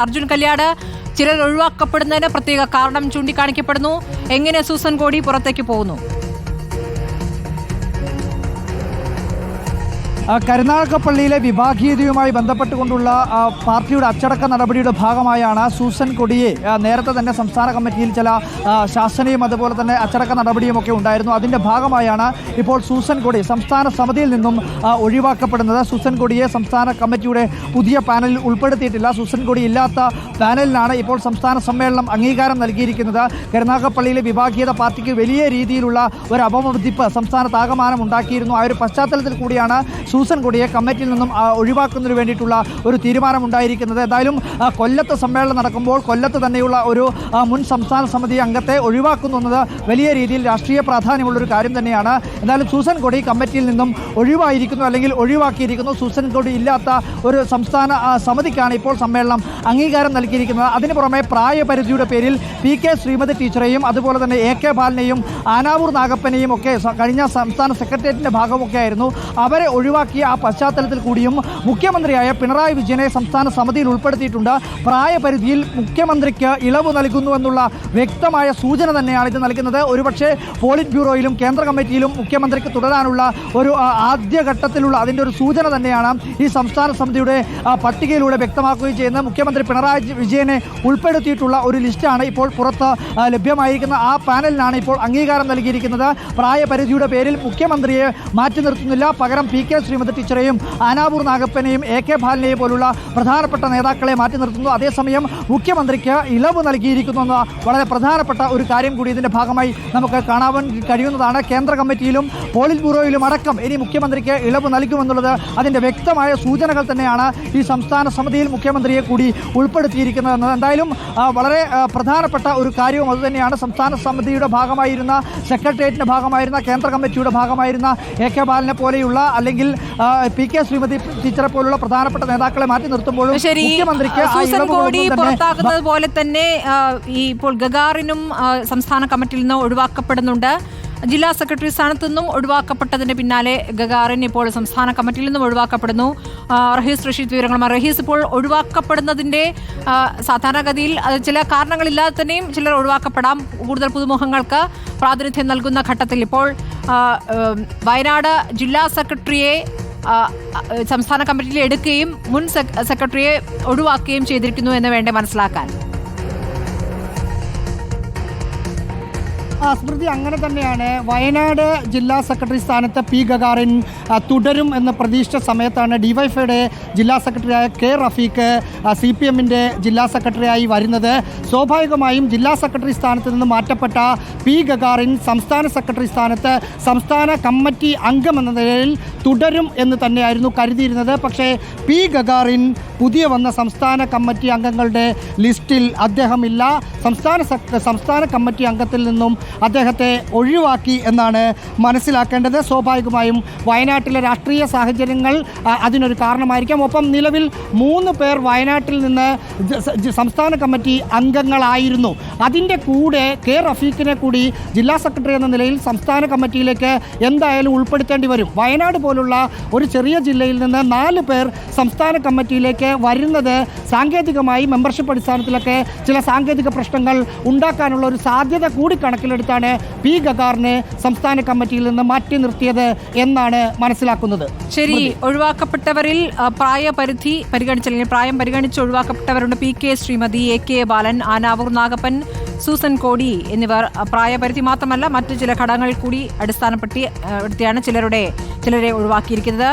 അർജുൻ കല്യാട് ചിലർ ഒഴിവാക്കപ്പെടുന്നതിന് പ്രത്യേക കാരണം ചൂണ്ടിക്കാണിക്കപ്പെടുന്നു. എങ്ങനെ സൂസൻ കോടി പുറത്തേക്ക് പോകുന്നു? കരുനാഗപ്പള്ളിയിലെ വിഭാഗീയതയുമായി ബന്ധപ്പെട്ടുകൊണ്ടുള്ള പാർട്ടിയുടെ അച്ചടക്ക നടപടിയുടെ ഭാഗമായാണ് സൂസൻ കൊടിയെ നേരത്തെ തന്നെ സംസ്ഥാന കമ്മിറ്റിയിൽ ചില ശാസനയും അതുപോലെ തന്നെ അച്ചടക്ക നടപടിയും ഒക്കെ ഉണ്ടായിരുന്നു. അതിന്റെ ഭാഗമായാണ് ഇപ്പോൾ സൂസൻ കൊടി സംസ്ഥാന സമിതിയിൽ നിന്നും ഒഴിവാക്കപ്പെടുന്നത്. സൂസൻ കൊടിയെ സംസ്ഥാന കമ്മിറ്റിയുടെ പുതിയ പാനലിൽ ഉൾപ്പെടുത്തിയിട്ടില്ല. സൂസൻ കൊടി ഇല്ലാത്ത പാനലിനാണ് ഇപ്പോൾ സംസ്ഥാന സമ്മേളനം അംഗീകാരം നൽകിയിരിക്കുന്നത്. കരുനാഗപ്പള്ളിയിലെ വിഭാഗീയത പാർട്ടിക്ക് വലിയ രീതിയിലുള്ള ഒരു അപമർദ്ദിപ്പ് സംസ്ഥാനത്താകമാനം ഉണ്ടാക്കിയിരുന്നു ആ ഒരു പശ്ചാത്തലത്തിൽ കൂടിയാണ് സൂസൻ കൊടിയെ കമ്മിറ്റിയിൽ നിന്നും ഒഴിവാക്കുന്നതിന് വേണ്ടിയിട്ടുള്ള ഒരു തീരുമാനമുണ്ടായിരിക്കുന്നത്. എന്തായാലും ആ, കൊല്ലത്ത് സമ്മേളനം നടക്കുമ്പോൾ കൊല്ലത്ത് തന്നെയുള്ള ഒരു മുൻ സംസ്ഥാന സമിതി അംഗത്തെ ഒഴിവാക്കുന്നു എന്നത് വലിയ രീതിയിൽ രാഷ്ട്രീയ പ്രാധാന്യമുള്ളൊരു കാര്യം തന്നെയാണ്. എന്നാലും സൂസൻ കൊടി കമ്മിറ്റിയിൽ നിന്നും ഒഴിവായിരിക്കുന്നു അല്ലെങ്കിൽ ഒഴിവാക്കിയിരിക്കുന്നു. സൂസൻ കൊടി ഇല്ലാത്ത ഒരു സംസ്ഥാന സമിതിക്കാണ് ഇപ്പോൾ സമ്മേളനം അംഗീകാരം നൽകിയിരിക്കുന്നത്. അതിന് പുറമെ പ്രായപരിധിയുടെ പേരിൽ പി കെ ശ്രീമതി ടീച്ചറെയും അതുപോലെ തന്നെ എ കെ ബാലനെയും ആനാവൂർ നാഗപ്പനെയും ഒക്കെ കഴിഞ്ഞ സംസ്ഥാന സെക്രട്ടേറിയറ്റിന്റെ ഭാഗമൊക്കെ ആയിരുന്നു അവരെ ഒഴിവാക്കിയ ആ പശ്ചാത്തലത്തിൽ കൂടിയും മുഖ്യമന്ത്രിയായ പിണറായി വിജയനെ സംസ്ഥാന സമിതിയിൽ ഉൾപ്പെടുത്തിയിട്ടുണ്ട്. പ്രായപരിധിയിൽ മുഖ്യമന്ത്രിക്ക് ഇളവ് നൽകുന്നു എന്നുള്ള വ്യക്തമായ സൂചന തന്നെയാണ് ഇത് നൽകുന്നത്. ഒരുപക്ഷെ പോളിറ്റ് ബ്യൂറോയിലും കേന്ദ്ര കമ്മിറ്റിയിലും മുഖ്യമന്ത്രിക്ക് തുടരാനുള്ള ഒരു ആദ്യഘട്ടത്തിലുള്ള അതിന്റെ ഒരു സൂചന തന്നെയാണ് ഈ സംസ്ഥാന സമിതിയുടെ പട്ടികയിലൂടെ വ്യക്തമാക്കുകയും ചെയ്യുന്നത്. മുഖ്യമന്ത്രി പിണറായി വിജയനെ ഉൾപ്പെടുത്തിയിട്ടുള്ള ഒരു ലിസ്റ്റാണ് ഇപ്പോൾ പുറത്ത് ലഭ്യമായിരിക്കുന്ന. ആ പാനലിനാണ് ഇപ്പോൾ അംഗീകാരം നൽകിയിരിക്കുന്നത്. പ്രായപരിധിയുടെ പേരിൽ മുഖ്യമന്ത്രിയെ മാറ്റി നിർത്തുന്നില്ല. പകരം പി കെ ശ്രീമതി ടീച്ചറെയും ആനാവൂർ നാഗപ്പനെയും എ കെ ബാലിനെയും പോലുള്ള പ്രധാനപ്പെട്ട നേതാക്കളെ മാറ്റി നിർത്തുന്നു. അതേസമയം മുഖ്യമന്ത്രിക്ക് ഇളവ് നൽകിയിരിക്കുന്നു എന്ന വളരെ പ്രധാനപ്പെട്ട ഒരു കാര്യം കൂടി ഇതിന്റെ ഭാഗമായി നമുക്ക് കാണാൻ കഴിയുന്നതാണ്. കേന്ദ്ര കമ്മിറ്റിയിലും പോളിറ്റ് ബ്യൂറോയിലും അടക്കം ഇനി മുഖ്യമന്ത്രിക്ക് ഇളവ് നൽകുമെന്നുള്ളത് അതിന്റെ വ്യക്തമായ സൂചനകൾ തന്നെയാണ് ഈ സംസ്ഥാന സമിതിയിൽ മുഖ്യമന്ത്രിയെ കൂടി ഉൾപ്പെടുത്തിയിരിക്കുന്നത്. എന്തായാലും വളരെ പ്രധാനപ്പെട്ട ഒരു കാര്യവും അതുതന്നെയാണ് സംസ്ഥാന സമിതിയുടെ ഭാഗമായിരുന്ന സെക്രട്ടേറിയറ്റിന്റെ ഭാഗമായിരുന്ന കേന്ദ്ര കമ്മിറ്റിയുടെ ഭാഗമായിരുന്ന എ കെ ബാലനെ പോലെയുള്ള അല്ലെങ്കിൽ പി കെ ശ്രീമതി ടീച്ചറെ പോലുള്ള പ്രധാനപ്പെട്ട നേതാക്കളെ മാറ്റി നിർത്തുമ്പോഴും മുഖ്യമന്ത്രിക്ക് പുറത്താക്കുന്നത് പോലെ തന്നെ ഈ ഇപ്പോൾ ഗഗാറിനും സംസ്ഥാന കമ്മിറ്റിയിൽ നിന്ന് ഒഴിവാക്കപ്പെടുന്നുണ്ട്. ജില്ലാ സെക്രട്ടറി സ്ഥാനത്തു നിന്നും ഒഴിവാക്കപ്പെട്ടതിന് പിന്നാലെ ഗഗാറിൻ ഇപ്പോൾ സംസ്ഥാന കമ്മിറ്റിയിൽ നിന്നും ഒഴിവാക്കപ്പെടുന്നു. റഹീസ് റഷീദ് വിവരങ്ങളുമായി റഹീസ് ഇപ്പോൾ ഒഴിവാക്കപ്പെടുന്നതിന്റെ സാധാരണഗതിയിൽ ചില കാരണങ്ങളില്ലാതെ തന്നെയും ചിലർ ഒഴിവാക്കപ്പെടാം. കൂടുതൽ പുതുമുഖങ്ങൾക്ക് പ്രാതിനിധ്യം നൽകുന്ന ഘട്ടത്തിൽ ഇപ്പോൾ വയനാട് ജില്ലാ സെക്രട്ടറിയെ സംസ്ഥാന കമ്മിറ്റിയിൽ എടുക്കുകയും മുൻ സെക്രട്ടറിയെ ഒഴിവാക്കുകയും ചെയ്തിരിക്കുന്നു എന്ന് വേണ്ടേ മനസ്സിലാക്കാൻ. ആ സ്മൃതി അങ്ങനെ തന്നെയാണ്. വയനാട് ജില്ലാ സെക്രട്ടറി സ്ഥാനത്ത് പി ഗഗാറിൻ തുടരും എന്ന പ്രതീക്ഷിച്ച സമയത്താണ് ഡിവൈഫൈയുടെ ജില്ലാ സെക്രട്ടറിയായ കെ റഫീഖ് സി പി എമ്മിന്റെ ജില്ലാ സെക്രട്ടറിയായി വരുന്നത്. സ്വാഭാവികമായും ജില്ലാ സെക്രട്ടറി സ്ഥാനത്ത് നിന്ന് മാറ്റപ്പെട്ട പി ഗഗാറിൻ സംസ്ഥാന സെക്രട്ടറി സ്ഥാനത്ത് സംസ്ഥാന കമ്മിറ്റി അംഗം എന്ന നിലയിൽ തുടരും എന്ന് തന്നെയായിരുന്നു കരുതിയിരുന്നത്. പക്ഷേ പി ഗഗാറിൻ പുതിയ വന്ന സംസ്ഥാന കമ്മിറ്റി അംഗങ്ങളുടെ ലിസ്റ്റിൽ അദ്ദേഹമില്ല. സംസ്ഥാന സംസ്ഥാന കമ്മിറ്റി അംഗത്തിൽ നിന്നും അദ്ദേഹത്തെ ഒഴിവാക്കി എന്നാണ് മനസ്സിലാക്കേണ്ടത്. സ്വാഭാവികമായും വയനാട്ടിലെ രാഷ്ട്രീയ സാഹചര്യങ്ങൾ അതിനൊരു കാരണമായിരിക്കാം. ഒപ്പം നിലവിൽ മൂന്ന് പേർ വയനാട്ടിൽ നിന്ന് സംസ്ഥാന കമ്മിറ്റി അംഗങ്ങളായിരുന്നു. അതിന്റെ കൂടെ കെ. റഫീഖിനെ കൂടി ജില്ലാ സെക്രട്ടറി എന്ന നിലയിൽ സംസ്ഥാന കമ്മിറ്റിയിലേക്ക് എന്തായാലും ഉൾപ്പെടുത്തേണ്ടി വരും. വയനാട് പോലുള്ള ഒരു ചെറിയ ജില്ലയിൽ നിന്ന് നാല് പേർ സംസ്ഥാന കമ്മിറ്റിയിലേക്ക് വരുന്നത് സാങ്കേതികമായി മെമ്പർഷിപ്പ് അടിസ്ഥാനത്തിലൊക്കെ ചില സാങ്കേതിക പ്രശ്നങ്ങൾ ഉണ്ടാക്കാനുള്ള ഒരു സാധ്യത കൂടി കണക്കിലെടുത്താണ് പി ഗഗാറിനെ സംസ്ഥാന കമ്മിറ്റിയിൽ നിന്ന് മാറ്റി നിർത്തിയത് എന്നാണ് മനസ്സിലാക്കുന്നത്. ശരി ഒഴിവാക്കപ്പെട്ടവരിൽ പ്രായപരിധി പരിഗണിച്ച് അല്ലെങ്കിൽ പ്രായം പരിഗണിച്ച് ഒഴിവാക്കപ്പെട്ടവരുണ്ട് P K Sreemathi A K Balan Anavoor Nagappan Susan Kodi എന്നിവർ. പ്രായപരിധി മാത്രമല്ല മറ്റു ചില ഘടകങ്ങൾ കൂടി അടിസ്ഥാനപ്പെടുത്തി ചിലരുടെ ചിലരെ ഒഴിവാക്കിയിരിക്കുന്നത്.